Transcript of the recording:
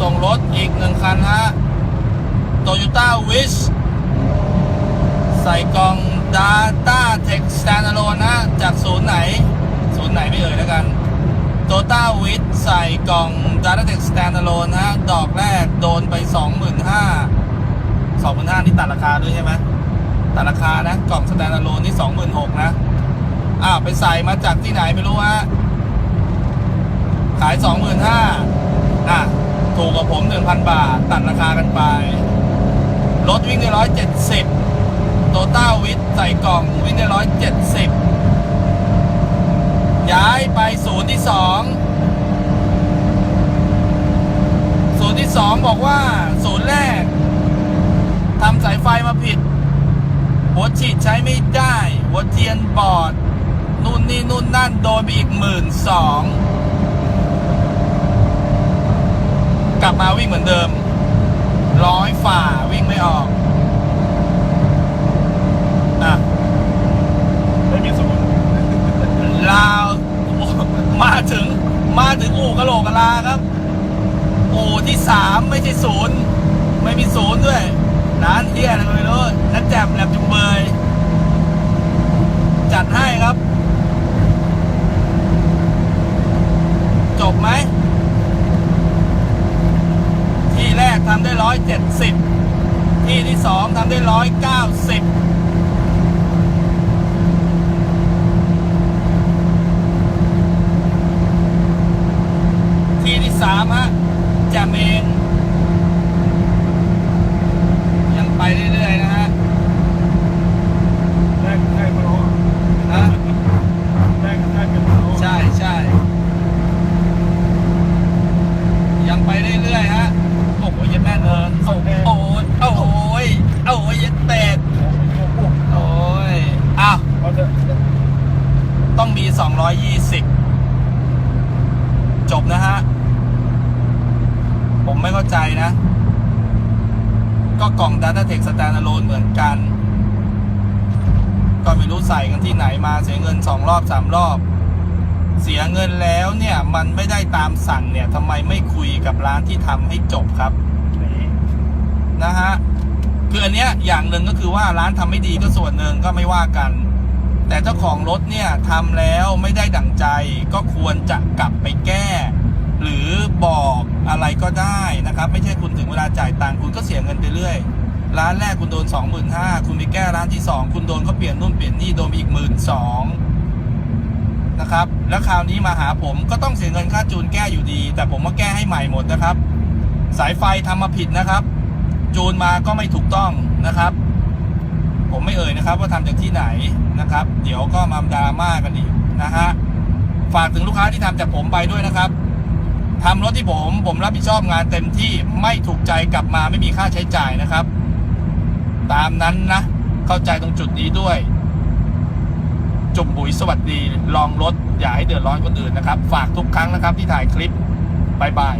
ส่งรถอีกหนึ่งคันฮะ Toyota Wish ใส่กล่อง Data Tech Standalone นะจากศูนย์ไหน ศูนย์ไหนไม่เอ่ยแล้วกัน Toyota Wish ใส่กล่อง Data Tech Standalone นะดอกแรกโดนไป 25,000 25,000นี่ตัดราคาด้วยใช่ไหมตัดราคานะ กล่อง Standalone นี่ 26,000นะอ้าวไปใส่มาจากที่ไหนไม่รู้ฮะขาย 25,000อะ ถูกกับผม 1,000 บาท ตัดราคากันไป รถวิ่งได้ 170 โตต้าวิทใส่กล่องวิ่งได้ 170 ย้ายไปศูนย์ที่ 2 ศูนย์ที่ 2 บอกว่า ศูนย์แรกทำสายไฟมาผิด หัวฉีดใช้ไม่ได้ หัวเทียนบอด นู่นนี่นู่นนั่นโดนไปอีกหมื่นสอง กลับมาวิ่งเหมือนเดิม ร้อยฝ่าวิ่งไม่ออกอะไม่มีศูนย์ลาวมาถึงมาถึงอู่กะโหลกกะลาครับ อู่ที่สามไม่ใช่ศูนย์ไม่มีศูนย์ด้วยร้านเที่ยอะไรไม่รู้นัดแจมแหลมจุงเบยจัดให้ครับ จบไหม ที่แรกทำได้ร้อยเจ็ดสิบที่ที่สองทำได้ร้อยเก้าสิบที่ที่สามฮะแจมเองยังไปเรื่อยๆนะฮะ แรกแรกมาโล ฮะ แรกแรกเป็นมาโล ใช่ใช่ยังไปเรื่อยๆฮะ โอ้ โอ้โหโอ้ยโอ้ยโอ้ยเยัดเป็ดโอ้ยอ้าวเขาจะต้องมี 220 จบนะฮะ ผมไม่เข้าใจนะ ก็กล่อง Data Tech Standalone เหมือนกัน ก็ไม่รู้ใส่กันที่ไหนมาเสียเงินสองรอบสามรอบ เสียเงินแล้วเนี่ย มันไม่ได้ตามสั่งเนี่ยทำไมไม่คุยกับร้านที่ทำให้จบครับ นะฮะคืออันเนี้ยอย่างหนึ่งก็คือว่าร้านทำไม่ดีก็ส่วนหนึ่งก็ไม่ว่ากัน แต่เจ้าของรถเนี่ยทำแล้วไม่ได้ดั่งใจก็ควรจะกลับไปแก้ หรือบอกอะไรก็ได้นะครับ ไม่ใช่คุณถึงเวลาจ่ายตังค์คุณก็เสียเงินไปเรื่อยร้านแรกคุณโดน 25,000คุณไปแก้ร้านที่ 2 คุณโดนเขาเปลี่ยนนู่นเปลี่ยนนี่โดนอีกหมื่นสองนะครับ แล้วคราวนี้มาหาผมก็ต้องเสียเงินค่าจูนแก้อยู่ดี แต่ผมมาแก้ให้ใหม่หมดนะครับ สายไฟทำมาผิดนะครับ จูนมาก็ไม่ถูกต้องนะครับ ผมไม่เอ่ยนะครับ ว่าทำจากที่ไหนนะครับ เดี๋ยวก็มาดราม่ากันอีกนะฮะฝากถึงลูกค้าที่ทำจากผมไปด้วยนะครับทำรถที่ผมผมรับผิดชอบงานเต็มที่ไม่ถูกใจกลับมาไม่มีค่าใช้จ่ายนะครับ ตามนั้นนะเข้าใจตรงจุดนี้ด้วยจุ่มบุ๋ยสวัสดี ลองรถอย่าให้เดือดร้อนคนอื่นนะครับ ฝากทุกครั้งนะครับที่ถ่ายคลิปบายบาย